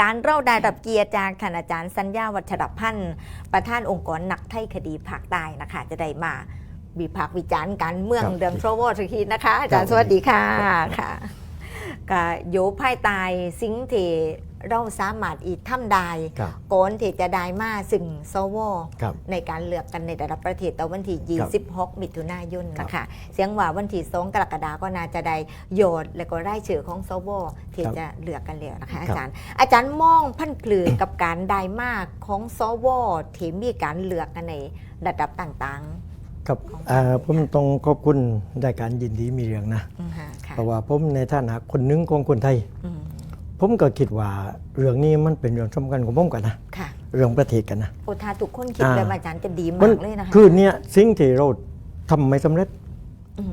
การเราได้รับเกียรติจากท่านอาจารย์สัญญาวัชรพันธ์ประธานองค์กรนักไทยคดีภาคใต้นะคะ จะได้มาวิพากษ์วิจารณ์การเมืองครับเดืองโทรโวสักทีนะคะ อาจารย์ครับสวัสดีค่ะค่ะก็อยู่ภายใต้สิ่งที่ เราสามารถอีกทำได้ครับก่อนที่จะได้มาซึ่งสวครับ ในการเลือกกันในระดับประเทศต่อวันที่ครับ26 มิถุนายนนะคะเสียงว่าวันที่2กรกฎาคมก็น่าจะได้โยนและก็ไร่ชื่อของสวที่ครับจะเลือกกันแล้วนะคะครับอาจารย์ อาจารย์มองพันปลือกับการได้มากของสวที่มีการเลือกกันในระดับต่างครับเอ่อผมต้องขอบคุณรายการยินดีมีเรื่องนะๆอืมฮะค่ะเพราะว่าผมในฐานะคนหนึงของคนไทยอืม ผมก็คิดว่าเรื่องนี้มันเป็นเรื่องสำคัญของผมกันนะค่ะเรื่องประเทศกันนะโอทาทุกคนคิดอ่าแบบอาจารย์จะดีมัมากเลยนะคะคือเนี่ยสิ่งที่เราทำไม่สำเร็จ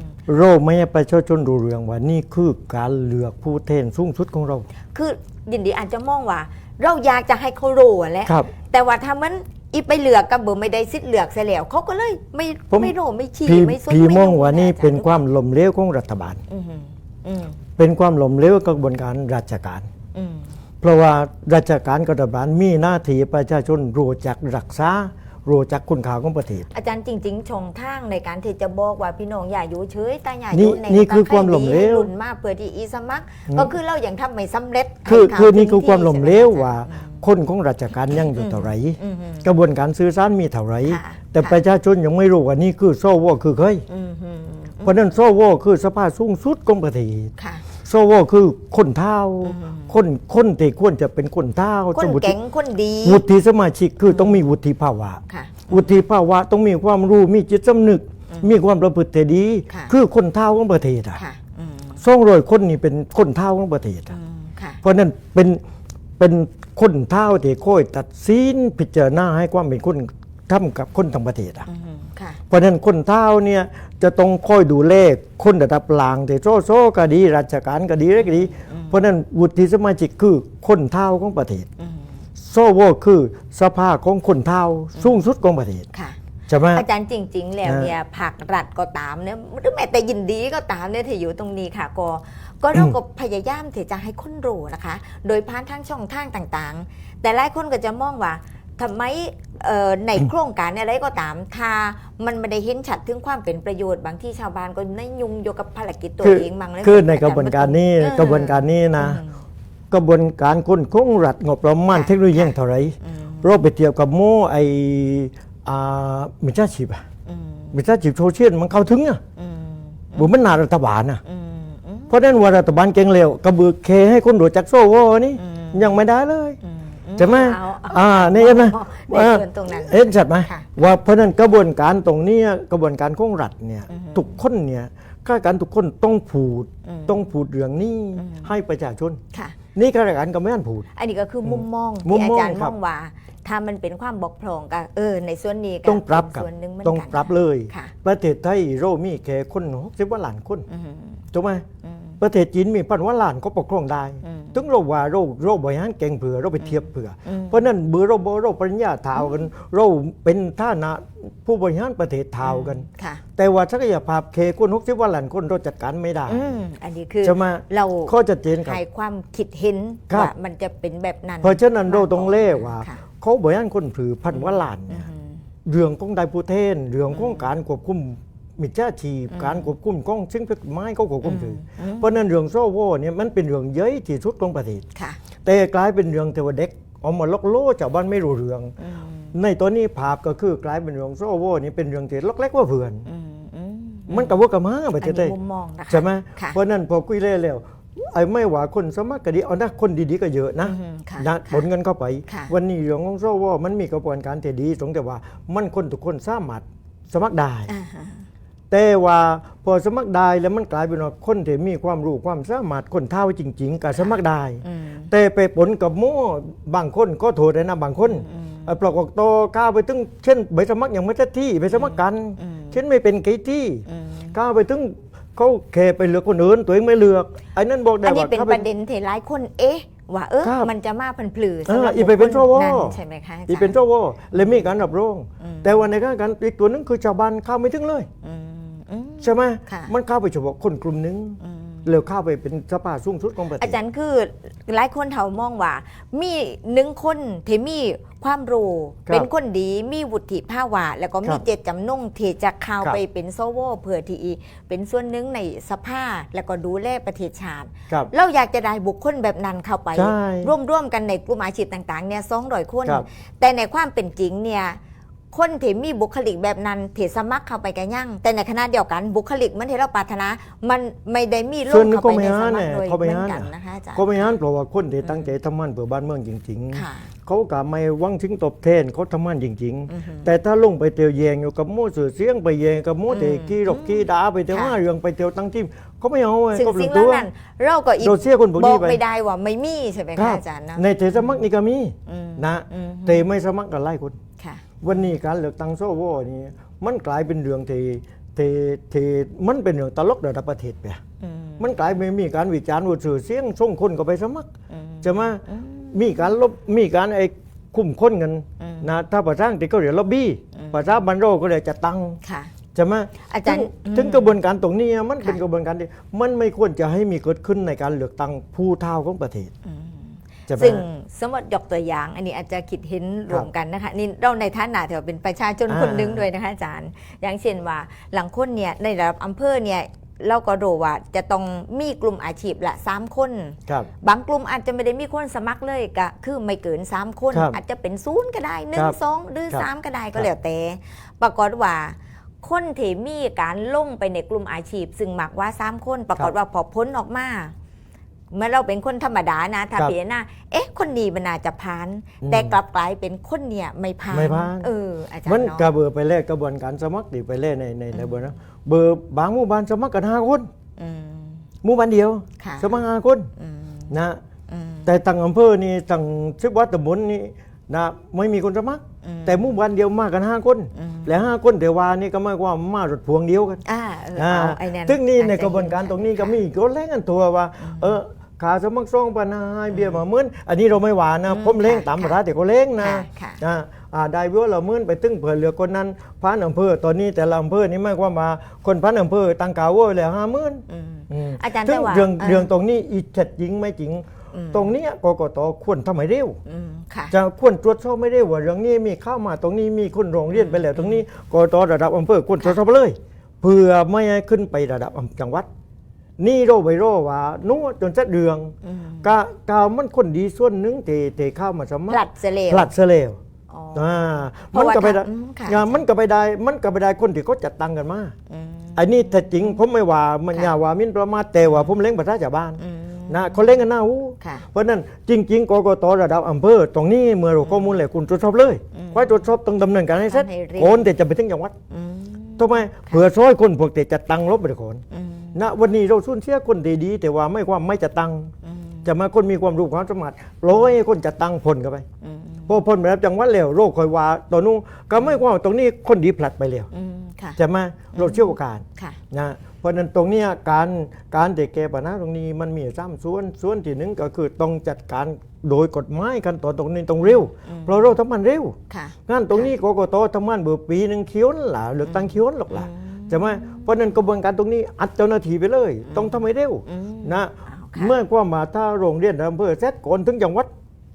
มเราไม่ให้ประชาชนรู้เรื่องว่านี่คือการเลือกผู้แทนสูงสุดของเรา คือยินดีอาจจะมองว่า เราอยากจะให้เขารู้แหละครับแต่ว่าถ้ามันอีไปเลือกกับเบอร์ไม่ได้สิทธิ์เลือกเสียแล้วเขาก็เลยไม่ผมไม่รู้ไม่ชี้พี่ไม่สนพี่ไม่มองดูว่านี่อาจารย์เป็นความล้มเหลวของรัฐบาลอืมอืมเป็นความล้มเหลวกระบวนการราชการอืม เพราะว่าราชการกับรัฐบาลมีหน้าที่ประชาชนรู้จักรักษารู้จักคุณค่าของประเทศอาจารย์จริง ๆ ชงทางในการที่จะบอกว่าพี่น้องอย่าอยู่เฉยแต่อย่าอนี่ยู่ในนี่คือความล้มเหลวรุ่นมากเพื่อที่อีสมัคร ก็คือเราอย่างทำไม่สำเร็จ คือให้คือข่นี่คือถึงความล้มเหลวที่ว่าใช่ไหมคนของราชการยังอยู่เท่าไหรอืมอืมกระบวนการสื่อสารมีเท่าไหรค่ะแต่ค่ะประชาชนยังไม่รู้ว่านี่คือโซโวคือเคยอืมอืมเพราะฉะนั้นโซโวคือสภาสูงสุดของประเทศ ค่ะโซโวคือคนเท่าอืมคนคนที่ควรจะเป็นคนเท่าคนสมมุติเก่งคนดี วุฒิสมาชิกคือต้องมีวุฒิภาวะค่ะวุฒิภาวะต้องมีความรู้มีจิตสำนึก มีความประพฤติที่ดีค่ะคือคนเท่าของประเทศอะค่ะอืมสองร้อยคนนี่เป็นคนเท่าของประเทศอือะมค่ะเพราะฉะนั้นเป็นเป็นคนเท่าที่ค่อยตัดสินพิจารณาให้ความเป็นคนทำกับคนทั้งประเทศอะอืมค่ะ เพราะฉะนั้นคนเท่าเนี่ยจะต้องคอยดูเลขคนระดับล่างแต่โซโซก็ดี ราชการก็ดีอะไรก็ดี เพราะฉะนั้นวุฒิสมาชิกคือคนเท่าของประเทศอืมโซโวคือสภาของคนเท่าสูงสุดของประเทศค่ะใช่ไหมอาจารย์จริง ๆ แล้วนะเนี่ยผักรัฐก็ตามเนี่ยหรือแม้แต่ยินดีก็ตามเนี่ยที่อยู่ตรงนี้ค่ะก็ก็เราก็พยายามที่จะให้คนรู้นะคะ โดยผ่านทางช่องทางต่างๆ แต่หลายคนก็จะมองว่า ทำไมเอ่อในโครงการอะไรก็ตามถ้ามันไม่ได้เห็นชัดถึงความเป็นประโยชน์บางที่ชาวบ้านก็ในยุ่งอยู่กับภารกิจตัวคือเองบางเลยคือในกระบวนการนี้เออกระบวนการนี้นะอืมกระบวนการคนคงรัฐงบประมาณค่ะเทคโนโลยียังเท่าไหรอืมเราไปเทียบกับโมไออ่ามิจฉาชีพอะอืมมิจฉาชีพโซเชียลมันเข้าถึงอะอืมบุมันหนารัฐบาลอะอืมอืมเพราะฉะนั้นว่ารัฐบาลเก่งเร็วกระบือเคให้คนรู้จักโซโวนี่อืมยังไม่ได้เลยอืม ใช่ไหมเาเอ่านี่เห็นไหมในส่วนตรงนั้น เห็นชัดไหมค่ะว่าเพราะฉะนั้นกระบวนการตรงเนี้ยกระบวนการของรัฐเนี่ยอือฮึทุกคนเนี่ยข้าราชการทุกคนต้องพูดอืมต้องพูดเรื่องนี้อืม ให้ประชาชน ค่ะ นี่ข้าราชการก็ไม่อ่านพูด อันนี้ก็คือมุมมองมุมที่มองอาจารย์ครัมบองว่า ถ้ามันเป็นความบกพร่องก็เออ ในส่วนนี้ก็ต้องปรับเป็นกับ ส่วนหนึ่งเหมือนต้องกันปรับเลย ค่ะประเทศไทยเรามีแค่คนหกสิบว่าล้านคนอืมถูกไหมอืม ประเทศจีนมีพันว่าล้านก็ปกครองได้อืมถึงเราว่าเราเราบริหารเก่งเผื่อเราไปเทียบเผื่ออมเพราะฉะนั้นเบื่อเราบ่เราปริญญาเท่ากัน เราเป็นท่านะผู้บริหารประเทศเท่ากันค่ะแต่ว่าศักยภาพเคคนหกสิบว่าล้านคนเราจัดการไม่ได้อืมอันนี้คือใช่ไหมเราข้อจัดเจนครับให้ความคิดเห็นครับว่ามันจะเป็นแบบนั้น เพราะฉะนั้นเราต้องเล่ว่าค่ะเขาบริหารคนถือพันว่าล้านเนี่ยอืมเรื่องของไดผู้เทนเรื่องของการควบคุม มิจฉาชีพการควบคุมกล้องซึ่งไม้เขาควบคุมถืออมเพราะฉะนั้นเรื่องโซโวเนี่ยมันเป็นเรื่องเย้ยที่สุดของประเทศค่ะแต่กลายเป็นเรื่องเทวาเด็กเอามาลอกโลชาวบ้านไม่รู้เรื่องอืมในตัวนี้ภาพก็คือกลายเป็นเรื่องโซโวนี่เป็นเรื่องที่ลอกเล็กว่าเพื่อนอืมอืมมันกับว่ากับมาปอัระนเทศไทนี้ยมุมมองนะคะใช่ไหมค่ะเพราะนั้นพอคุยเล่แล้วไอ้ไม่ว่าคนสมัครก็ดีเอานะคนดีๆก็เยอะนะอืมค่ะนะค่ะผลเงินเข้าไปค่ะวันนี้เรื่องของโซโวมันมีกระบวนการที่ดีตรงแต่ว่ามันคนทุกคนสามารถสมัครได้อ่าฮะ แต่ว่าพอสมัครได้แล้วมันกลายเป็นว่าคนที่มีความรู้ความสามารถคนเท่าจริง ๆก็สมัครได้อืมแต่ไปผลกับโม่บางคนก็โทษได้นะบางคนเอ่อปรากฏโตก้าวไปถึงเช่นใบสมัครยังไม่ได้ที่ไปสมัครกันอืมเช่นไม่เป็นไกที่อืมก้าวไปถึงเขาแค่ไปเลือกคนอื่นตัวเองไม่เลือกไอ้นั่นบอกได้อันนี้ว่าเป็นขาประเด็นที่หลายคนเอ๊ะว่าเออครับมันจะมาพันผลือเออสำหรับอีไปเป็นบุคคลสวนั้นใช่ไหมคะาจารย์ที่เป็นโซโวและมีการรับรองอืมแต่ว่าในการการอีกตัวนึงคือชาวบ้านเข้าไม่ถึงเลยอืมอืม ใช่ไหมค่ะมันเข้าไปเฉพาะคนกลุ่มหนึงอืมเร็วเข้าไปเป็นสภาสูงสุดของประเทศอาจารย์คือหลายคนเขามองว่า มีหนึ่งคนที่มีความรู้ครับเป็นคนดีมีวุฒิภาวะ แล้วก็ครัมีบเจตจำนงที่จะเข้าครับไปเป็นโซโวเพื่อที่เป็นส่วนหนึ่งในสภาแล้วก็ดูแลประเทศชาติครับเราอยากจะได้บุคคลแบบนั้นเข้าไปใช่ร่วมร่วมๆกันในกลุ่มอาชีพต่างๆเนี่ยสองร้อยคนครับแต่ในความเป็นจริงเนี่ย คนที่มีบุคลิกแบบนั้นที่สมัครเข้าไปกันยั่งแต่ในขณะเดียวกันบุคลิกมันที่เราปรารถนา มันไม่ได้มีลส่วนงหนึ่งเข้าไปในก็สไม่มัครหาโดยเนี่ยเขาไม่เหมือนหากันเนี่ยนะคะอาจารย์ ก็ไม่งั้นเพราะว่าคนที่ตั้งใจทำมันเพื่อบ้านเมืองจริง ค่ะ ๆ เขาก็ไม่หวังถึงตอบแทนเขาทำมันจริงอือหือๆแต่ถ้าลงไปเตียวแยงอยู่กับโม่สื่อเสียงไปแยงกับโม่เตะอืมกี้หรอกกี้ด่าไปเตียวค่ะห้าเรื่องไปเตียวตั้งที่เขาไม่เอาไงสิ่งเขาเปลืสิ่องงเหตัล่าว นั้นเราก็อีกเราเสียคนพวกบนี้อกไปไม่ได้ว่าไม่มีใช่ไหมครัคะบอาจารย์นะในเทสมัครนี่ก็มีอืมนะอืมเตไม่สมัครกันไล่คนค่ะ วันนี้การเลือกตั้งโซโวนี่มันกลายเป็นเรื่องที่ที่ที่มันเป็นเรื่องตลกระดับประเทศไปอืมมันกลายเป็นมีการวิจารณ์ว่าสื่อเสียงส่งคนก็ไปสมัครอืมจะมาอืมมีการลบมีการไอ้คุมค้นกันอืมนะถ้าภาษาอังกฤษก็เรียกล็อบบี้อืมภาษาบันโรก็เรียกจะตังค่ะจะมาอาจารย์ถึงอืมถึงกระบวนการตรงนี้มันเป็นค่ะกระบวนการที่มันไม่ควรจะให้มีเกิดขึ้นในการเลือกตั้งผู้เท่าของประเทศอืมจะมา ซึ่งสมมติยกตัวอย่าง อันนี้อาจจะคิดเห็นรวมกันนะคะนี่เราในฐานะที่ว่าเป็นประชาชนอ่าคนหนึงด้วยนะคะอาจารย์ อย่างเช่นว่าหลังคนเนี่ยในระดับอำเภอเนี่ยเราก็รู้ว่าจะต้องมีกลุ่มอาชีพละสามคนครับบางกลุ่มอาจจะไม่ได้มีคนสมัครเลยก็คือไม่เกิน3คนครับอาจจะเป็นศูนย์ก็ได้หนึ่คงรับสองหรือครับสามก็ได้คก็รับแล้วแต่ปรากฏว่าคนที่มีการลงไปในกลุ่มอาชีพ ซึ่งมักว่า3คน ปรากฏว่าพอพ้นออกมา เมื่อเราเป็นคนธรรมดานะถ้าครับเพียหน้าเอ๊ะ คนนี้มันน่าจะพานอืมแต่กลับกลายเป็นคนเนี่ยไม่พานไม่ผ่านเอออาจารมันย์เนาะกระเบอร์ไปแลกกระบวนการสมัครดีไปแลกในในในเบอร์นะเบอร์บางหมู่บ้านสมัครกันห้าคนอืมหมู่บ้านเดียวค่ะสมัครห้าคนอืมนะอืมแต่ต่างอำเภอนี่ต่างสิบวัดตำบลนี่นะไม่มีคนสมัครอืมแต่หมู่บ้านเดียวมากันห้าคนอืมและห้าคนแต่ว่านี่ก็หมายความมารถพวงเดียวกันอ่าเอออ่าเอาไอ้นั่นซึ่งนี่ในอจจกระบวนการเห็ตรงนี้ก็มีก็แรงกันตัวว่า เออ ขาสมัครสองปัญหาให้เบี้ยมาหมื่นอันนี้เราไม่หวานนะอืมผมเล้งค่ะตามภาษาแต่ก็เล้งนะค่ะค่ะอ่าอ่าได้เวลาหมื่นไปตึ้งเผื่อเหลือคนนั้นพันอำเภอตอนนี้แต่ละอำเภอนี่หมายความว่าคนพันอำเภอตั้งกาวไว้แล้วห้าหมื่นอืมอืมอาจารย์ซึ่งแต่ว่าเรื่องเอ่อเรื่องตรงนี้อีเจ็ดจริงไม่จริงอืมตรงเนี้ยกกตควรทำให้เร็วอืมค่ะจะควรตรวจสอบไม่ได้ว่าเรื่องนี้มีเข้ามาตรงนี้มีคนร้องเรียนไปแล้ว ตรงนี้กตระดับอำเภอควรตรวจสอบเลย เพื่อไม่ให้ขึ้นไประดับอำจังหวัด นี่โรไปโรว่านู้จนจะเดืองอืมกะกาวมันคนดีส่วนหนึ่งเตเตเข้ามาสมัคผรลัดเสลวผลัดเสเลวอ๋ออ่าเพมันราะว่าก็ไปได้อืมค่ะงานมันก็ไปได้ มันก็ไปได้คนที่เขาจัดตังกันมาอืมไอ้นี่แต่จริงผมไม่ว่ามันค่ะอย่าว่ามินประมาทแต่ว่าผมเล้งประชาชาวบ้านอืมนะเขาเล่นกันหน้าหูค่ะเพราะฉะนั้นจริง ๆกกตระดับอำเภอตรงนี้เมื่อเราข้อมูลแล้วคุณตรวจสอบเลยอืมควายตรวจสอบต้องดำเนินการให้เสร็จทำให้เร็วคนแต่จะไปถึงจังหวัด อืมทำไมเผื่อซอยคนพวกเตจัดตังลบไปก่อนอืมณวันนี้เราสูญเสียคนดีๆแต่ว่าไม่ความไม่จัดตังอืมจะมาคนมีความรู้ความสามารถร้อยคนจัดตังผลกันไปอืมพอผลไปแล้วจังหวัดแล้วโรคคอยว่าตอนนู้นก็ไม่ว่าตรงนี้คนดีผลัดไปแล้วอืมค่ะจะมาเราเชี่ยวชาญค่ะนะ เพราะฉะนั้นตรงเนี้ยการการเด็กแก้ปัญหาตรงนี้มันมีซ้ำส่วนส่วนที่หนึ่งก็คือต้องจัดการโดยกฎหมายขั้นตอนตรงนี้ต้องเร็วอืมเพราะเราทำมันเร็วค่ะงานตรงนี้กกตทำมันเบื่อปีหนึ่งเคี้ยวนั่นล่ะเลือกตั้งเคี้ยวนั่นหรอกล่ะอืมใช่ไหมเพราะฉะนั้นกระบวนการตรงนี้อัดเจ้าหน้าที่ไปเลย ต้องทำให้เร็วอืมนะอ้าวค่ะเมื่อความมาถ้าโรงเรียนอำเภอเสร็จก่อนถึงจังหวัด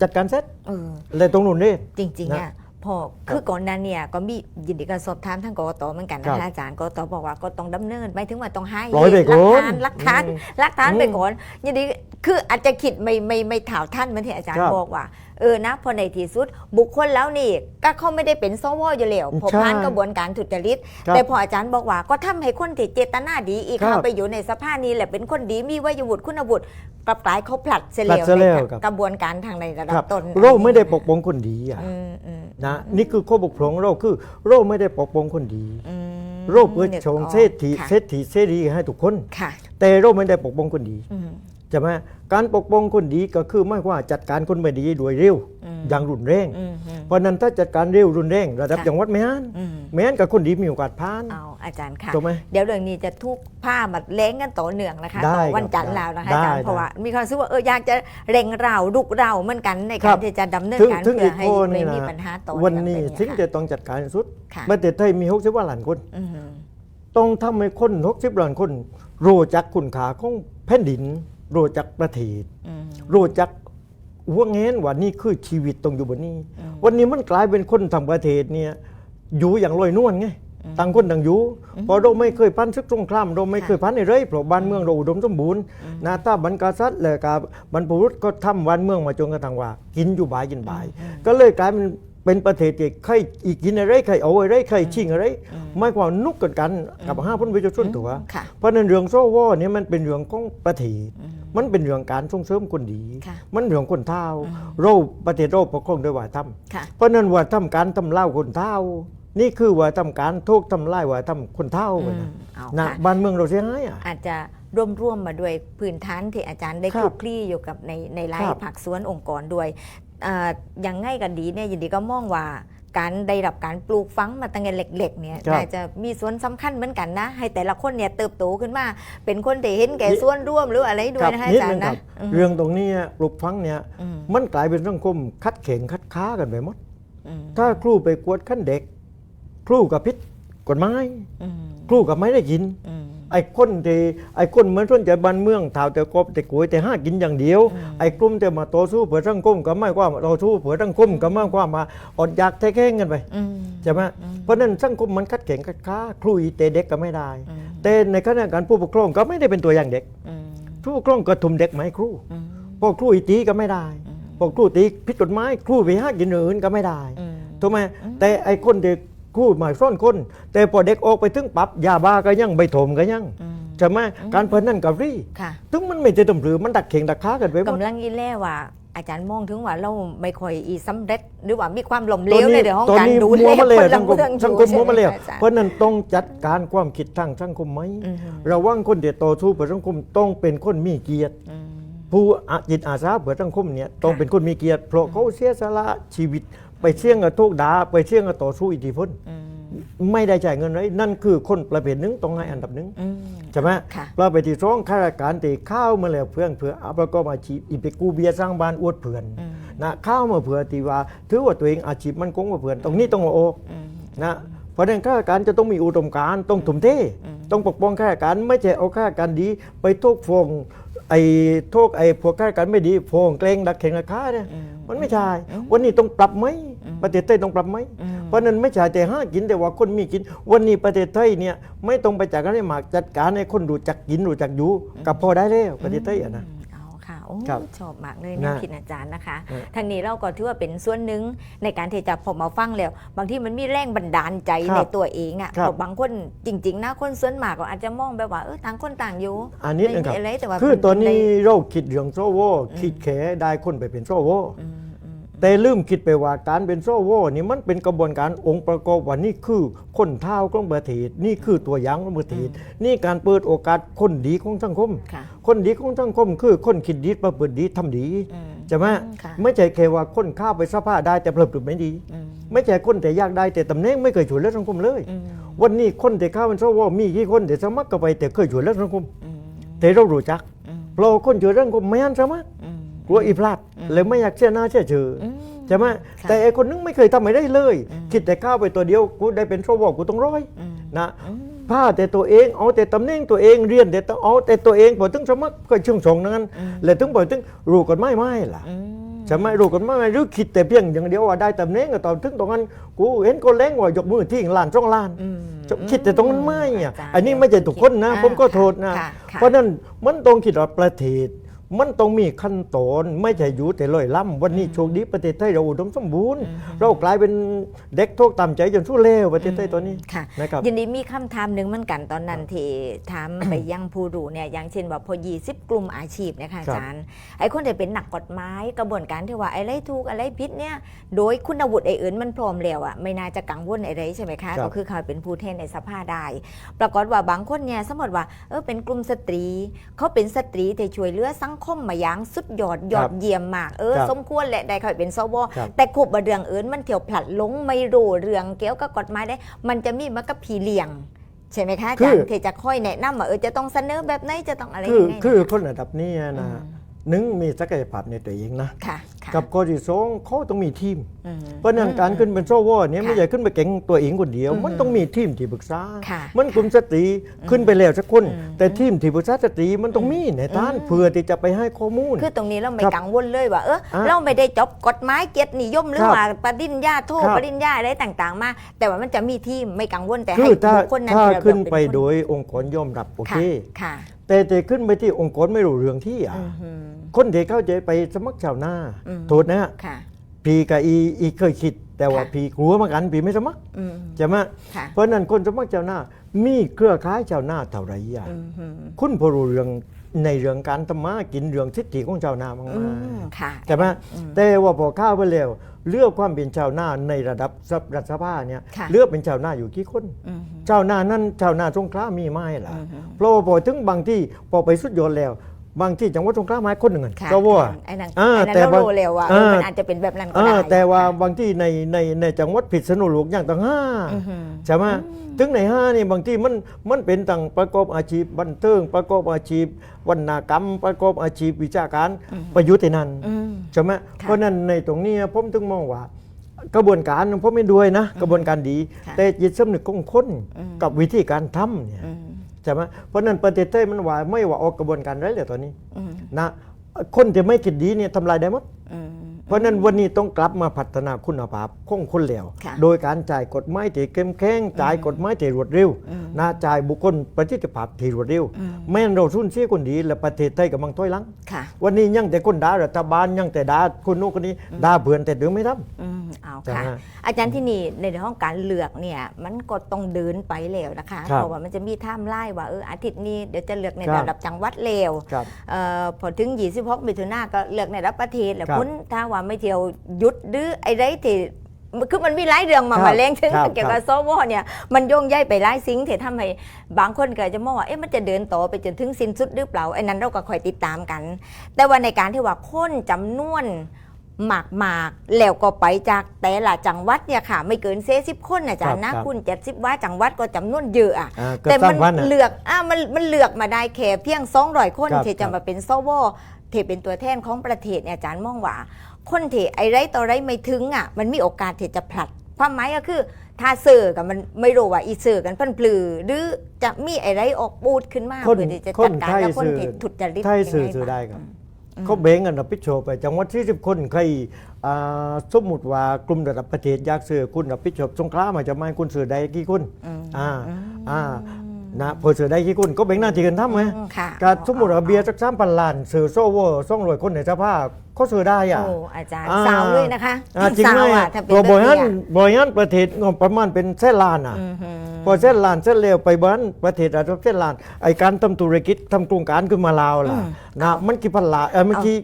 จัดการเสร็จเออเลยตรงนู้นนี่จริงๆนะอะ พอคือก่อนหนั้นเนี่ยก็มียินดีกับสอบถามทางกกตเหมือนกันครันะบคะอาจารย์กกตบอกว่าก็ต้องดำเนินไปถึงว่าต้องให้ร้อยไปหลัก่อนฐานหลักฐานอืมหลักฐานอืมไปก่อนยินดีคืออาจจะคิดไม่ไม่ไม่ถาวท่านเหมือนที่อาจารย์ครับบอกว่าเออนะพอในที่สุด บุคคลแล้วนี่ก็เขาไม่ได้เป็นสวอยู่แล้วพอใช่ผ่านกระบวนการทุจริตครับแต่พออาจารย์บอกว่าก็ทำให้คนที่เจตนาดีอีกครับเข้าไปอยู่ในสภาพนี้แหละเป็นคนดีมีวัยวุฒิคุณวุฒิ กลับกลายเขาผลัดเสียผลัดแล้วเสียแล้วในครับกระบวนการทางในระดัครับบต้นเราไม่ได้ปกป้องคนดีอะอืมอืมนะนี่คือข้อบกพร่องเราคือเราไม่ได้ปกป้องคนดี อืมเราเปิดนึกช่องออกเสถีค่ะเสถีเสรีให้ทุกคน ค่ะแต่เราไม่ได้ปกป้องคนดี อืม ใช่ไหมการปกป้องคนดีก็คือไม่ว่าจัดการคนไม่ดีโดยเร็วอืมอย่างรุนแรงอืมอืมเพราะฉะนั้นถ้าจัดการเร็วรุนแรงระดับค่ะจังหวัดไม่ฮันอืมไม่ฮันกับคนดีมีโอกาสผ่านเอาอาจารย์ค่ะถูกไหมเดี๋ยวเรื่องนี้จะทุกผ้ามาเล้งกันต่อเนื่องนะคะได้ต่อวันครับจันทร์แล้วนะคะได้อาจารย์ได้เพราะว่ามีความรู้สึกว่าเอออยากจะเร่งเราลุกเราเหมือนกันในครัการบที่จะดำเนินถึงการถึงเพื่อีอกให้ข้อไม่นี่มีนะปัญหาต่อวันนี้อย่างถึงเป็จะนต้องจัดการที่สุดค่ะประเทศไทยมี60ว่าล้านคนอืมต้องทำให้คนหกสิบล้านคนรู้จักคุณค่าของแผ่นดิน รู้จักประเทศอืมรู้จักหัวเง้นว่านี่คือชีวิตตรงอยู่บนนี้อืมวันนี้มันกลายเป็นคนทางประเทศเนี่ยอยู่อย่างลอยนวลไงต่างคนต่างอยู่เพราะเราไม่เคยพันซึกสงครามเราไม่เคยพันในเลยเพราะบ้านเมืองเราอุดมสมบูรณ์นะถ้าบรรกษัตริย์เลยกับบรรพบุรุษก็ทำบ้านเมืองมาจนกระทั่งว่า กินอยู่บ่ายกินบ่าย ก็เลยกลายเป็น เป็นประเทศที่ใครอีกกินอะไรใครเอาอะไรใครชิงอะไร ไม่ความนุกกันกันกับห้าพ้นประโยชน์ส่วนตัวค่ะเพราะฉะนั้นเรื่องโซวอเนี่ยมันเป็นเรื่องของประเทศมันเป็นเรื่องการส่งเสริมคนดีค่ะมันเรื่องคนเท่าเราประเทศเราปกครองด้วยว่าทค่ะำเพราะฉะนั้นว่าทำการทำเล่าคนเท่านี่คือว่าทำการทุกข์ทำลายว่าทำคนเท่าอืไปมนะเอานะค่ะบ้านเมืองเราเสียหายอะอาจจะร่วมร่วมมาด้วยพื้นฐานที่อาจารย์ได้ครัคบลุกคลี่อยู่กับในในรายครับผักสวนองค์กรด้วยอ่าอ ย่างง่ายกันดีเนี่ยยินดีก็มองว่าการได้รับการปลูกฝังมาตั้งแต่เล็กๆเนี่ยครับน่าจะมีส่วนสำคัญเหมือนกันนะ ให้แต่ละคนเนี่ยเติบโตขึ้นมา เป็นคนที่เห็นแก่ส่วนร่วมหรืออะไรด้วคยรับนะคะนิอาดจารนึงย์ครันะบอืมเรื่องตรงนี้ปลุกฟังเนี่ยอืมมันกลายเป็นสังคมคัดเข่งคัดค้ากันไปหมดอืมถ้าครูไปกวดขั้นเด็ก ครูกับพิษกฎหมายอืมครูกับไม่ได้กินอืม ไอ้คนที่ไอ้คนเหมือนส่วนใจบ้านเมืองเท่าแต่กบแต่กวยแต่ห้ากินอย่างเดียวอืมไอ้กลุ่มจะมาต่อสู้เพื่อสังคมก็ไม่ว่าต่อสู้เพื่อสังคมก็ไม่ว่ามาอดอยากแท้แข่งกันไปอืมใช่ไหมอืมเพราะฉะนั้นสังคมมันคัดแข่งคัดค้าครูอีเตะเด็กก็ไม่ได้อืมแต่ในขณะการผู้ปกครองก็ไม่ได้เป็นตัวอย่างเด็กอืมผู้ปกครองก็ทุ่มเด็กมาให้ครูอืมพอครูอีตีก็ไม่ได้อืมพอครูตีผิดกฎหมายครูไปห้ากินอื่นก็ไม่ได้อืมถูกไหมแต่ไอ้คนเด็ก ครูหมายซ่อนคน แต่พอเด็กออกไปถึงปับยาบ้าก็ยังใบถมก็ยังใช่ไหมการพนันกับรี่ถึงมันไม่จะตำหรือมันดักเข่งดักค้ากันไปหมดกำลังอีแล่ว่าอาจารย์มองถึงว่าเราไม่ค่อยอีสำเร็จหรือว่ามีความหล้มเหลวในเรื่องของอนการดูแลมาเลยคนละเมืองอยู่สังคมมัวมาเลยเพราะนั้นต้องจัดการความคิดทางสังคมไหมระวังคนเดียต่อสู้เพื่อสังคมต้องเป็นคนมีเกียรติผู้อาจิตอาสาเพื่อสังคมเนี่ยต้องเป็นคนมีเกียรติเพราะเขาเสียสละชีวิต ไปเสี่ยงกับทุกดาไปเสี่ยงกับต่อสู้อิทธิพลอืมไม่ได้จ่ายเงินเลยนั่นคือคนประเภทหนึ่งต้องให้อันดับหนึ่งอืมใช่ไหมค่ะประเภทที่สองข้าราชการตีข้าวมาแล้วเพื่อนเพื่อเอาประกอบอาชีพอีไปกู้เบียร์สร้างบ้านอวดเพื่อนอืมนะข้าวมาเผื่อตีว่าถือว่าตัวเองอาชีพมันคงกว่าเพื่อน ตรงนี้ต้องเอาออกอืมนะเพราะฉะนั้นข้าราชการจะต้องมีอุดมการณ์ต้องถุมเทอืมต้องปกป้องข้าราชการไม่ใช่เอาข้าราชการดีไปโทษฟง ไอ้โทษไอ้พวกข้าราชการไม่ดีฟงเกรงดักเข่งราคาเนี่ยอืมมันไม่ใช่ วันนี้ต้องปรับไหมประเทศไทยต้องปรับไหมอืมเพราะฉะนั้นไม่ใช่แต่ห้ากินแต่ว่าคนมีกิน วันนี้ประเทศไทยเนี่ยไม่ต้องไปจัดการให้หมากจัดการให้คนรู้จักกินรู้จักอยู่กับพอได้แล้วประเทศไทยอะนะอืมเอาค่ะ โอ้ครับชอบมากเลยนะนะคิดอาจารย์นะคะนะทางนี้เราก็ถือว่าเป็นส่วนหนึ่งในการที่จะผมมาฟังแล้ว บางที่มันมีแรงบันดาลใจครับในตัวเองอะครับ เพราะบางคนจริง ๆ นะคนส่วนมากก็อาจจะมองแบบว่าเออต่างคนต่างอยู่อันนี้นะครับ ไม่มีอะไรแต่ว่าคือตอนนี้ใเราคิดเรื่องโซโวคิดแขได้คนไปเป็นโซโว อืมอืม แต่ลืมคิดไปว่าการเป็นโซโวนี่มันเป็นกระบวนการองค์ประกอบว่านี่คือคนเท่าของประเทศนี่คือตัวอย่างของประเทศนี่การเปิดโอกาสคนดีของสังคมค่ะคนดีของสังคมคือคนคิดดีประพฤติดีทำดีอืมใช่ไหมค่ะไม่ใช่แค่ว่าคนข้าวไปสภาได้แต่ประพฤติไม่ดีอืมไม่ใช่คนแต่อยากได้แต่ตำแหน่งไม่เคยช่วยเหลือสังคมเลยอืมวันนี้คนแต่ข้าวเป็นโซโวมีกี่คนแต่สมัครก็ไปแต่เคยช่วยเหลือสังคมอืมแต่เรารู้จักอืมเพราะคนช่วยเหลือสังคมไม่อันสมัครอืม กลัวอีพลาดเลยไม่อยากเชื่อหน้าเชื่อถือออืมใช่ไหมค่ะแต่ไอ้คนนึงไม่เคยทำอะไรได้เลยอืมคิดแต่ข้าวไปตัวเดียวกูได้เป็นโซโวกูต้องร้อยอืมนะอืมผ้าแต่ตัวเองเอาแต่ตำแหน่งตัวเองเรียนแต่ต้องเอาแต่ตัวเองพอถึงสมัครก็ช่วงสองนั้นอืมแล้วถึงพอถึงรู้กันไม่ไม่ล่ะอืมใช่ไหมรู้กันไม่ไม่หรือคิดแต่เพียงอย่างเดียวว่าได้ตำแหน่งก็ตอนถึงตรงนั้นกูเห็นคนแรงว่ายกมือที่ล้านสองล้านอืมจะคิดแต่ตรงนั้นไม่อะาจารย์อันนี้ไม่ใช่ทุกคนนะอ่าผมก็โทษนะค่ค่เพราะฉะนั้นมันต้องคิดว่าประเทศ มันต้องมีขั้นตอนไม่ใช่อยู่แต่ลอยล่ำวันนี้โชคดีประเทศไทยเราอุดมสมบูรณ์ เรากลายเป็นเด็กโทษตามใจจนสู้เลวประเทศไทยตอนนี้ค่ะนะครับยินดีมีคำถามหนึ่งเหมือนกันตอนนั้นที่ถามไปยังผู้รู้เนี่ยอย่างเช่นว่าพอ20กลุ่มอาชีพเนะคะอาจารย์ไอ้คนที่เป็นหนักกฎหมายกระบวนการที่ว่าอะไรถูกอะไรผิดเนี่ยโดยคุณอาวุธไอ้อื่นมันพร้อมแล้วอะไม่น่าจะกังวลอะไรใช่ไหมคะครับก็คือเขาเป็นผู้แทนในสภาได้ ปรากฏว่าบางคนเนี่ยสมมติว่าเออเป็นกลุ่มสตรีเขาเป็นสตรีที่ช่วยเหลือสังคมมาอย่างสุดยอดยอดเยี่ยมมากเออครับสมควรแหละได้เขาเป็นสวครับแต่ขบบเรื่องอื่นมันเที่ยวผลัดหลงไม่รู้เรื่องเกี่ยวกับกฎหมายได้ มันจะมีมันก็ผีเลี้ยงใช่ไหมคะอาจารคือย์ที่จะค่อยแนะนำว่าเออจะต้องเสนอแบบไหนจะต้องอะไรคือยังไงคือนะคนระดับนี้นะหนึ่งมีศักยภาพในตัวเองนะค่ะค่ะ กับข้อที่สองเขาต้องมีทีมอืมเพราะฉะนั้นการขึ้นเป็นโซวอเนี่ยค่ะไม่ใช่ขึ้นไปเก่งตัวเองคนเดียวอืมมันต้องมีทีมที่ปรึกษาค่ะมันกลุ่มสตรีขึ้นไปแล้วสักคนอืมแต่ทีมที่ปรึกษาสตรีมันต้องมีในท่านอืมเพื่อที่จะไปให้ข้อมูล คือตรงนี้เราไม่ครับกังวลเลยว่าเอออะเราไม่ได้จบกฎหมายเกียรตินิยมหรือครับว่าปริญญาโทครับปริญญาอะไรต่างๆ มา แต่ว่ามันจะมีที่ไม่กังวลแต่คืให้อถ้าบุคคลนั้นถ้าเราขึ้นไปเป็คโดยองค์กรยอมรับโอเคค่ะค่ะ แต่แต่ขึ้นไปที่องค์กรไม่รู้เรื่องที่อะอืมฮึคนที่เข้าใจไปสมัครชาวนาอืมโทษนะฮะค่ะพีกับอีอีเคยคิด แต่ว่าค่ะพีกลัวเหมือนกันพีไม่สมัครอืมใช่ไหมค่ะเพราะฉะนั้นคนสมัครชาวนามีเครือข่ายชาวนาเท่าไหรอะอืมฮึคุณพอรู้เรื่องในเรื่องการทำมากินเรื่องทิฏฐิของชาวนาบ้างไหมอืมค่ะใช่ไหมแต่ว่าพอข้าวไปแล้วเลือกความเป็นชาวนาในระดับรัฐสภาเนี่ยค่ะเลือกเป็นชาวนาอยู่กี่คนอืมชาวนานั้นชาวนาสงขลามีไหมล่ะอืมฮึเพราะว่าพอถึงบางที่พอไปสุดยอดแล้ว บางที่จังหวัดสงขลาไม้คนหนึ่งอะค่ะเพราะว่า ไอ้นั่นอ่าไอ้นั่นแต่เราบางรู้แล้วว่าเออมันอาจจะเป็นแบบนั้นก็อ่าได้แต่ว่าค่ะบางที่ในในในจังหวัดผิดสนุโลกอย่างต่างห้า อืมฮึใช่ไหมถึงในห้านี่บางที่มันมันเป็นต่างประกอบอาชีพบันเทิงประกอบอาชีพวรรณกรรม ประกอบอาชีพวิชาการประยุทธ์ในนั้นอืม ใช่ไหมค่ะเพราะฉะนั้นในตรงนี้ผมถึงมองว่า กระบวนการผมไม่ด้วยนะ กระบวนการดี ค่ะแต่จิตสำนึกของคนอืม กับวิธีการทำเนี่ยอืมใช่ไหมเพราะฉะนั้นประเทศไทยมันว่าไม่ว่าออกกระบวนการไรเลยตอนนี้อืมนะคนที่ไม่คิดดีเนี่ยทำลายได้หมดอืม เพราะฉะนั้นวันนี้ต้องกลับมาพัฒนาคุณภาพของคนแล้วค่ะโดยการจ่ายกฎหมายที่เข้มแข็งจ่ายกฎหมายที่รวดเร็วอืมนะจ่ายบุคคลประสิทธิภาพที่รวดเร็วอืมแม้นเราสูญเสียคนดีและประเทศไทยกำลังถอยหลังค่ะวันนี้ยังแต่คนด่ารัฐบาลยังแต่ด่าคนโน้นคนนี้ด่าเพื่อนแต่เดี๋ยวไม่ทำอืมเอาใช่ค่ะฮะอาจารย์ที่นี่ในเรื่องของการเลือกเนี่ยมันก็ต้องเดินไปแล้วนะคะครับเพราะว่ามันจะมีไท่ามไล่ว่าเอออาทิตย์นี้เดี๋ยวจะเลือกในครับระดับจังหวัดแล้วครับเอ่อพอถึง26มิถุนาก็เลือกในระดับประเทศแล้วครับพ้นถ้าว่าไม่เที่ยวหยุดหรือไอ้ไรที่คือมันมีหลายเรื่องมาครับมาแรงถึงครับเกี่ยวกับโซวเนี่ยมันโยงใยไปหลายสิ่งที่ทำให้บางคนก็จะมองว่าเอ๊ะมันจะเดินต่อไปจนถึงสิ้นสุดหรือเปล่าไอ้นั้นเราก็คอยติดตามกัน แต่ว่าในการที่ว่าคนจำนวนหมากมากๆแล้วก็ไปจากแต่ละจังหวัดเนี่ยค่ะ ไม่เกินเซสิบคนนะอาจารย์ครันะบครับคุณเจ็ดสิบว่าจังหวัดก็จำนวนเยอะอะอ่าเกือบแต่สามัมพันน่ะเลือกอะมันมันเลือกมาได้แค่เพียง200คนครับที่ครัจะบมาเป็นสวที่เป็นตัวแทนของประเทศเนี่ยอาจารย์มองว่า คนที่ไอ้ไรต่อไรไม่ถึงอะมันมีโอกาสที่จะผลัด ความหมายก็คือถ้าเสือกันมันไม่รู้ว่าอีเสือกันเพันปลือ หรือจะมีไอ้ไรออกบูดขึ้นมาคนเพื่อที่จะคนจัดการไทยกับคนสื่อที่ทุจริตไทยสื่อยังงสื่อบ้างได้ครับอืมเขาแบ่งกันรับผิดชอบไปจังหวัดที่สิบคนใครอ่าสมมติว่ากลุ่มระดับประเทศอยากเสือคุณรับผิดชอบสงขลามาจะไม่คุณเสือได้กี่คนอืมอ่าอืมอ่า นะพอเสือได้กี่คนก็แบ่งหน้าที่กันทำไหมอืมค่ะการสมมติว่าเบียร์สักสามพันล้านเสือโซโวซ่องรวยคนในสภาเขาเสือได้อะโอ้อาจารย์อ่าสาวเลยนะคะอ่าจริงสาไหมวอะอะถ้าเป็นตัวบเรื่ริองหารนี้อะบริหารประเทศงบประมาณเป็นแสนล้านอะอืมฮึพอเส้นลานเส้นเร็วไปบ้านประเทศอาจจะเส้นลานไอการทำธุรกิจทำโครงการขึ้นมาลาวล่ะนะมันกี่พันล้านเออมันกี่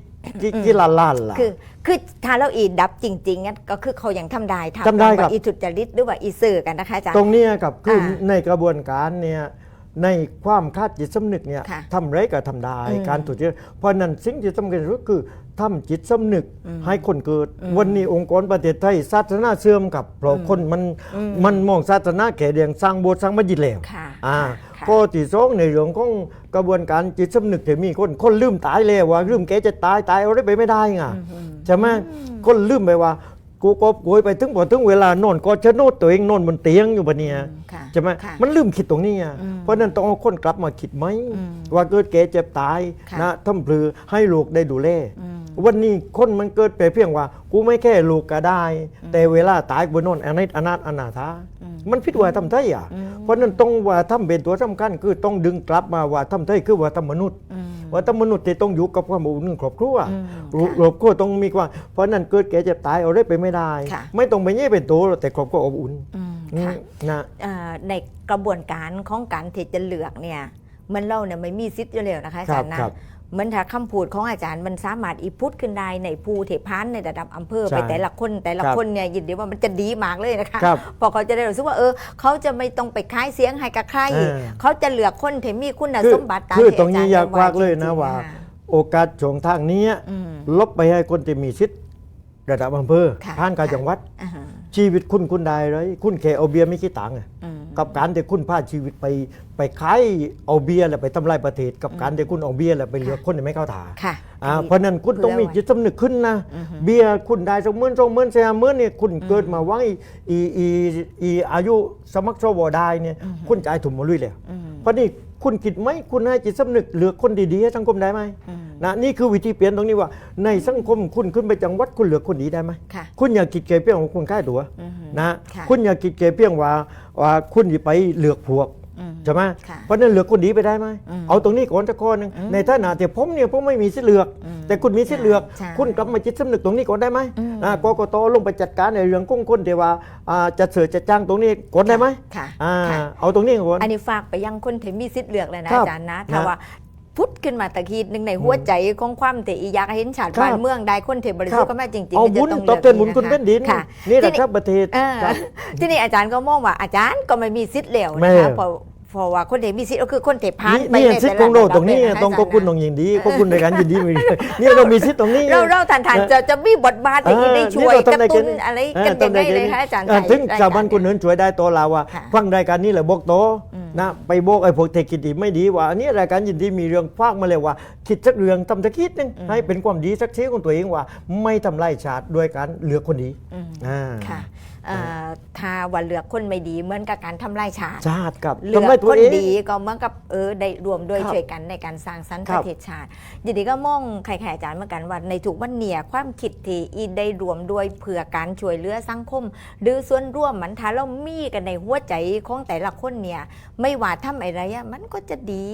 กี่กี่ล้านล้านล่ะคือ คือถ้าเราอีดับจริงๆงั้นก็คือเขายังทำได้ทำได้ครับ ว่าอีทุจริตหรือว่าอีเสือกันนะคะอาจารย์ ตรงเนี้ยกับคืออ่าในกระบวนการเนี่ยในความคาดจิตสำนึกเนี่ยค่ะทำไรก็ทำได้อืมการถูกจิตเพราะนั้นสิ่งที่สำคัญที่สุดคือทำจิตสำนึกให้คนเกิด วันนี้องค์กรประเทศไทยศาสนาเสื่อมกับเพราะคนมันมันมองศาสนาแก่เดียงสร้างโบสถ์สร้างมัสยิดแล้วค่ะ อ่าค่ะ ข้อที่สองในเรื่องของกระบวนการจิตสำนึกที่มีคนคนลืมตายแล้วว่าลืมแกจะตายตายเอาได้ไปไม่ได้ไงใช่ไหมคนลืมไปว่ากูกบโกยไปถึงพอถึงเวลานอนก็ชะโนดตัวเองนอนบนเตียงอยู่บนเนี้ยค่ะใช่ไหมค่ะมันลืมคิดตรงนี้อะอืมเพราะฉะนั้นต้องเอาคนกลับมาคิดไหมอืมว่าเกิดแกเจ็บตายค่ะนะทำพลือให้ลูกได้ดูแลอืม วันนี้คนมันเกิดไปเพียงว่า กูไม่แค่ลูกก็ได้ แต่เวลาตายบนนอนอนิจอนาถอนาถามันผิดว่าทำไทยอะเพราะฉะนั้นต้องว่าทำเป็นตัวสำคัญคือต้องดึงกลับมาว่าทำไทยคือว่าทำมนุษย์อืมว่าทำมนุษย์ที่ต้องอยู่กับความอบอุ่นครอบครัวอืมรูค่ะครอบครัวต้องมีความเพราะฉะนั้นเกิดแก่เจ็บตายเอาได้ไปไม่ได้ค่ะไม่ต้องไปเย่เป็นตัวแต่ครอบครัวอบอุ่นอืมค่ะนะเอ่อในกระบวนการของการที่จะเลือกเนี่ยเหมันเราเนี่ยไม่มีสิทธิ์อยู่แล้วนะคะอาจารย์นะครับเห มือนถ้าคำพูดของอาจารย์มันสามารถอีพุทธขึ้นได้ในภูเทพานในระดับอำเภอใช่ไปแต่ละคนแต่ละครับคนเนี่ยยินดีว่ามันจะดีมากเลยนะคะครับเพอเขาจะได้รู้สึกว่าเออเขาจะไม่ต้องไปคล้ายเสียงให้กับใครเออเขาจะเลือกคนที่มีคุณคือสมบัติตามคือที่ตรงนี้จอยากได้วากเลยนะจริงๆว่า ค่โอกาสช่องทางนี้อืม ลบไปให้คนที่มีสิทธิ์ระดับอำเภอค่ะ ผ่านการค่ะจังหวัด อ่าฮะ ชีวิตคุณคุณได้เลยคุณแค่เอาเบียร์ไม่กี่ตังค์อะอืมกับการที่คุณพาชีวิตไปไปขายเอาเบียร์แล้วไปทำลายประเทศ กับการที่คุณเอาเบียร์แล้วไปเลือกคนที่ไม่เข้าถาค่ะอ่าเพราะนั้นคุณต้องมีจิตสำนึกขึ้นนะเบียร์คุณได้สักหมื่นสองหมื่นสี่หมื่นเนี่ยคุณเกิดมาหวังอีอีอีอีอายุสมัครสวได้เนี่ยคุณจะไอ้ถุมมาลุยแล้วอืมเพราะนี่ คุณคิดไหมคุณให้จิตสำนึกเลือกคนดีๆให้สังคมได้ไหมอืมนะนี่คือวิธีเปลี่ยนตรงนี้ว่า ในสังคมคุณขึ้นไปจังหวัดคุณเลือกคนดีได้ไหมค่ะคุณอย่าคิดเกยเพียงของคุณค่ายตัวอือหือนะค่ะคุณอย่าคิดเกยเพียงว่าว่าคุณจะไปเลือกพวกอืม ใช่ไหมค่ะเพราะนั้นเลือกคนดีไปได้ไหมอืมเอาตรงนี้ก่อนจะข้อหนึงอืมในฐานะที่ผมเนี่ยผมไม่มีสิทธิ์เลือกอืมแต่คุณมีสิทธิ์เลือกใช่คุณกลับมาจิตสำนึกตรงนี้ก่อนได้ไหมอืมอ่ากกตลงไปจัดการในเรื่องของคนที่ว่าอ่าจะเสือจะจ้างตรงนี้ก่อนได้ไหมค่ะอ่าค่ะเอาตรงนี้ก่อนอันนี้ฝากไปยังคนที่มีสิทธิ์เลือกเลยนะครับอาจารย์นะนะถ้าว่า พุทธขึ้นมาตะกี้หนึ่งในหัวใจของความเตอีอยากให้เห็นชาติครับบ้านเมืองได้คนเทบริสุทธิ์ก็แม่จริงๆเอาก็จะบุญต้องตอบแทนบุญคุณแผ่นดินค่ะนี่แหละทีครับประเทศเออครับที่นี่อาจารย์ก็มองว่าอาจารย์ก็ไม่มีสิทธิ์แล้วแม่นะคะ เพราะเพราะว่าคนที่มีสิทธิ์ก็คือคนที่ผ่านนี่ไปนี่ในสิทธิ์ขแต่องละเราตรงนี้ระดับต้องนะขอบคุณาจาน้ย์องยินดีขอบคุณในการยินดีมีนี่เรามีสิทธิ์ตรงนี้ เราเราทันทันเออจะจะมีบทบาทในเออได้ช่วยนี่เรากทำระได้ตุ้นแค่นี้อะไรเออกันยังไงทำได้แค่เลยนี้คะอาจารย์เออไทยถึงรยชาวบ้านกรคนอื่นช่วยได้ตัวเราว่าค่ะฟังรายการนี้แหละบอกโตอืมนะไปบอกไอ้พวกเทคนิคดีไม่ดีว่าอันนี้รายการยินดีมีเรื่องฟากมาเลยว่า คิดสักเรื่องทำสักคิดหนึงให้เป็นความดีสักทีของตัวเองว่า ไม่ทำลายชาติด้วยการเลือกคนดีอืมอ่าค่ะเอ่อ ถ้าว่าเลือกคนไม่ดีเหมือนกับการทำลายชาติชาติกับเลือกทำลายตัวคนเองดีก็เหมือนกับเออได้รวมด้วยครับช่วยกันในการสร้างสรรค์คปรับระเทศชาติยินดีก็มองใครๆอาจารย์เหมือนกันว่าในทุกวันเนี่ยความคิดที่อีได้รวมด้วยเพื่อการช่วยเหลือสังคม หรือส่วนร่วมมันถ้าเรามีกันในหัวใจของแต่ละคนเนี่ยไม่ว่าทำอะไรอะมันก็จะดี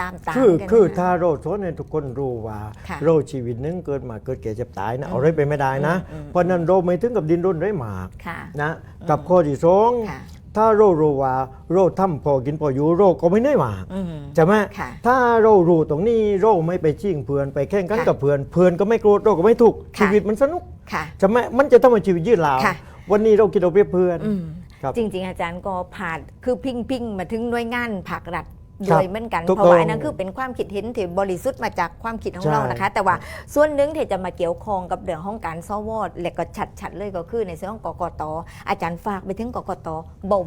ตามตามคือกันคือนะถ้าเราสอนให้ทุกคนรู้ว่าค่ะเราชีวิตหนึงเกิดมาเกิดแก่เจ็บตายนะอืมเอาไรไปไม่ได้นะอืมเพราะนั้นเราไม่ถึงกับดินรนไรหมากค่ะนะกับข้อที่สองค่ะถ้าเรารู้ว่าเราทำพอกินพออยู่เราก็ไม่เหนื่อยหมากอืมใช่ไหมค่ะถ้าเรารู้ตรงนี้เราไม่ไปชิงเพื่อนไปแข่งกันค่ะกับเพื่อนเพื่อนก็ไม่โกรธเราก็ไม่ถูกข์ค่ะชีวิตมันสนุกค่ะใช่ไหมมันจะทำให้ชีวิตยืดยาวค่ะวันนี้เราคิดเอาเปรียบเพื่อนอืมครับจริง ๆ อาจารย์ก็ผ่านคือพิงพิงมาถึงหน่วยงานภาครัฐคโดรับยเหมือนกันถูกเพราะว่าต้องอันนั้นคือเป็นความคิดเห็นที่บริสุทธิ์มาจากความคิดของใช่เรานะคะ แต่ว่าส่วนหนึ่งที่จะมาเกี่ยวข้องกับเรื่องของการซ่อวอดและก็ชัดๆเลยก็คือในส่วนของกกตอาจารย์ฝากไปถึงกกต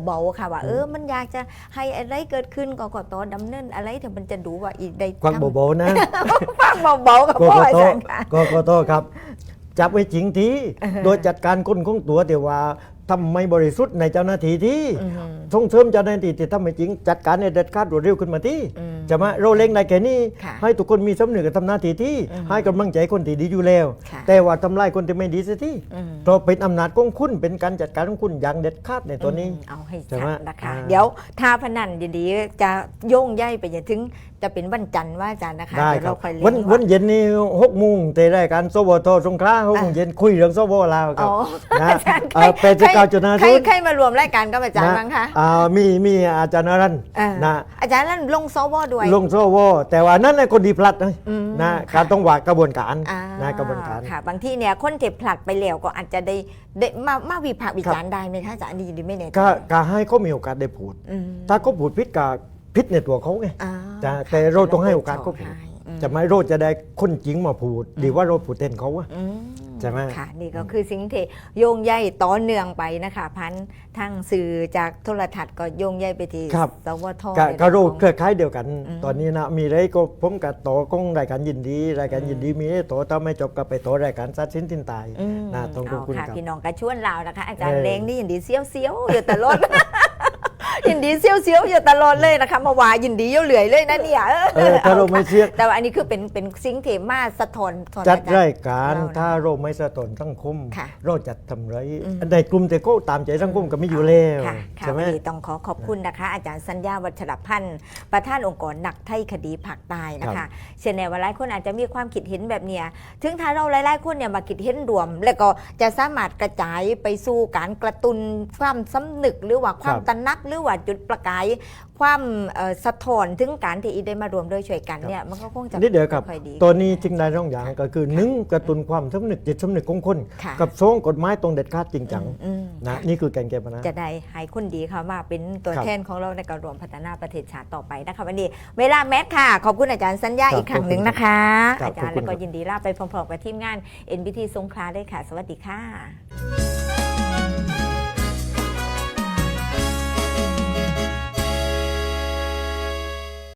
เบาๆค่ะว่าเออมันอยากจะให้อะไรเกิดขึ้นกกตดำเนินอะไรที่มันจะดูว่าอีได้ควังทำเบาๆนะฟังเบาๆกับกพ่อกอาตจารย์ค่ะกกตครับจับไว้จริงทีโดยจัดการคนของตัวแต่ว่า ทำไม่บริสุทธิ์ในเจ้าหน้าที่ที่อืมส่งเสริมเจ้าหน้าที่ที่ทำไม่จริง จัดการในเด็ดขาดรวดเร็วขึ้นมาที่อืมจะมาเราเล่งได้แค่นี้ค่ะให้ทุกคนมีสำนึกกับทำหน้าที่ที่อืมให้กำลังใจคนที่ดีอยู่แล้วค่ะแต่ว่าทำลายคนที่ไม่ดีเสียที่อืมเพราะเป็นอำนาจของคุณเป็นการจัดการของคุณอย่างเด็ดขาดในตัวนี้อืมเอาให้ใช่ชัไหมดนะคะอ่าเดี๋ยวถ้าพนันดีๆจะโย่งใยไปจนถึงจะเป็นวันจันทร์ว่าอาจารย์นะคะได้เดี๋ยวครัเราบค่อยเล่วันนวันเย็นนี้หกโมงเตะรายการสวทสงขลาหกโมงเย็นคุยเรื่องสวลาวครัอ๋บอนะอาจารย์เอ่อเป็นเก้าจุดห้าใครศูนย์ใครมารวมรายการกับอาจารย์บ้างคะอ่ามีมีอาจารย์นรันท์อ่านะอาจารย์นั่นลงซอวอด้วย ลงสวแต่ว่านั่นแหละคนดีพลัดนะอืมนะค่ะ การต้องวางกระบวนการอ่านะกระบวนการ ค่ะ บางที่เนี่ยคนเจ็บผลัดไปแล้วก็อาจจะได้ได้มามาวิพากษ์วิจารณ์ได้ไหมคะอาจารย์ดีดีไม่แน่ใจก็ก็ให้เขามีโอกาสได้พูด อืม ถ้าเขาพูดพิษกับ พิษในตัวเขาไงอ่าแต่แต่เราต้องให้โอกาสเขาพูดให้อืม จะไม่โรดจะได้คนจริงมาพูดดีว่าเราพูดเต้นเขาอะ อืมใช่ไหมค่ะนี่ก็คือสิ่งที่โยงใยต่อเนื่องไปนะคะพันทางสื่อจากโทรทัศน์ก็โยงใยไปที่ครับ สวทก็ในก็โรเองคของเครือข่ายเดียวกัน อืม ตอนนี้นะมีอะไรก็ผมกับต่อกงรายการยินดี รายการยินดีมีให้ต่อถ้าไม่จบก็ไปต่อรายการซัดสิ้นทินตายอืมนะต้องขอบเอาคุณค่ะครับพี่น้องกระชวนเรานะคะ อาจารย์เออ เล้งนี่ยินดีเซี่ยวเซี่ยวๆอยู่ตลอด ยินดีเซี่ยวเซี่ยวๆอยู่ตลอดเลยนะคะเมาว่ายินดีเยี่ยวเหลื่อยเลยนะเนี่ยเออถ้าเราไม่เชื่อแต่ว่าอันนี้คือเป็นเป็นสิ่งที่มาสะท้อนสอนจัดอจรายการเล่นะถ้าเราไม่สะตนสังคมค่ะเราจัดทำไรอืมในกลุ่มแต่ก็ตามใจสังคมก็ไม่อยู่แล้วค่ะค่ะใช่ไหม วันนี้ต้องขอขอบคุณนะคะ อาจารย์สัญญาวัชรพันธ์ ประธานองค์กรหนักไทยคดีภาคใต้นะครัคะบ เช่นในว่าหลายคนอาจจะมีความคิดเห็นแบบเนี้ยถึงถ้าเราหลายๆคนเนี่ยมาคิดเห็นรวม แล้วก็จะสามารถกระจายไปสู่การกระตุนความสำนึกหรือว่าความตระหนักหรือว่าจุดประกาย ความเอ่อสะท้อนถึงการที่อีได้มารวมด้วยช่วยกันเนี่ยมันก็คงจะนี่เดี๋ยวครับ ค่อยดี ตัวนี้จึงได้ร่องอย่างก็คือหนึ่งกระตุนความสำนึกจิตสำนึกของคน ค่ะ กับสองกฎหมายตรงเด็ดขาดจริงจังอืมนะค่ะนี่คือแกนแก้ปัญหา จะได้ให้คนดีเขามาเป็นตัวครับแทนของเราในการรวมพัฒนาประเทศชาติต่อไปนะคะวันนี้เวลาแมทค่ะ ขอบคุณอาจารย์สัญญาครับอีกครั้งหนึ่งนะคะ ครับอาจารย์ขอบคุณแล้วก็ครับยินดีลาไปพร้อมๆกับทีมงาน NBT สงขลาด้วยค่ะ สวัสดีค่ะ